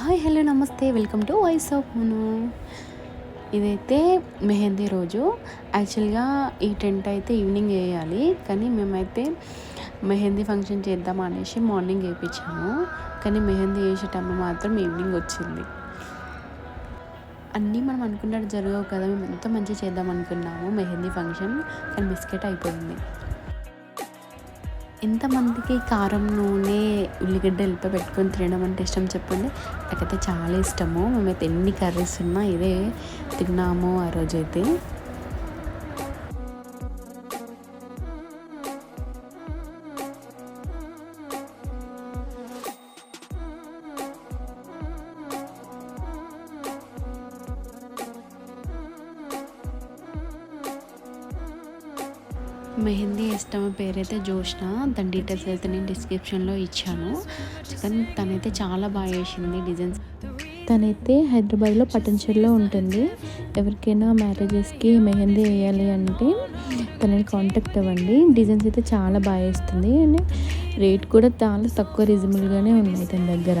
Hi hello నమస్తే. Welcome to voice of Munu ఇదైతే మెహందీ రోజు. యాక్చువల్గా ఈ టెంట్ అయితే ఈవినింగ్ వేయాలి కానీ మేమైతే మెహందీ ఫంక్షన్ చేద్దాం అనేసి మార్నింగ్ వేయించాము కానీ మెహందీ వేసే టైం మాత్రం ఈవినింగ్ వచ్చింది. అన్నీ మనం అనుకున్నట్టు జరగవు కదా. మేము ఎంత మంచిగా చేద్దాం అనుకున్నాము మెహందీ ఫంక్షన్ కానీ బిస్కెట్ అయిపోయింది. ఎంతమందికి కారం నూనె ఉల్లిగడ్డ ఎల్ప పెట్టుకొని తినడం అంటే ఇష్టం చెప్పండి? నాకైతే చాలా ఇష్టము. మేమైతే ఎన్ని కర్రీస్ ఉన్నా ఇదే తిన్నాము ఆ రోజైతే. మెహందీ ఇష్టం పేరైతే జోష్న దాని డీటెయిల్స్ అయితే నేను డిస్క్రిప్షన్లో ఇచ్చాను. కానీ తనైతే చాలా బాగా వేసింది డిజైన్స్ తనైతే హైదరాబాద్లో పట్టణచెరులో ఉంటుంది. ఎవరికైనా మ్యారేజెస్కి మెహందీ వేయాలి అంటే తనని కాంటాక్ట్ అవ్వండి. డిజైన్స్ అయితే చాలా బాగా వేస్తుంది అండ్ రేట్ కూడా చాలా తక్కువ రీజనబుల్గానే ఉన్నాయి తన దగ్గర.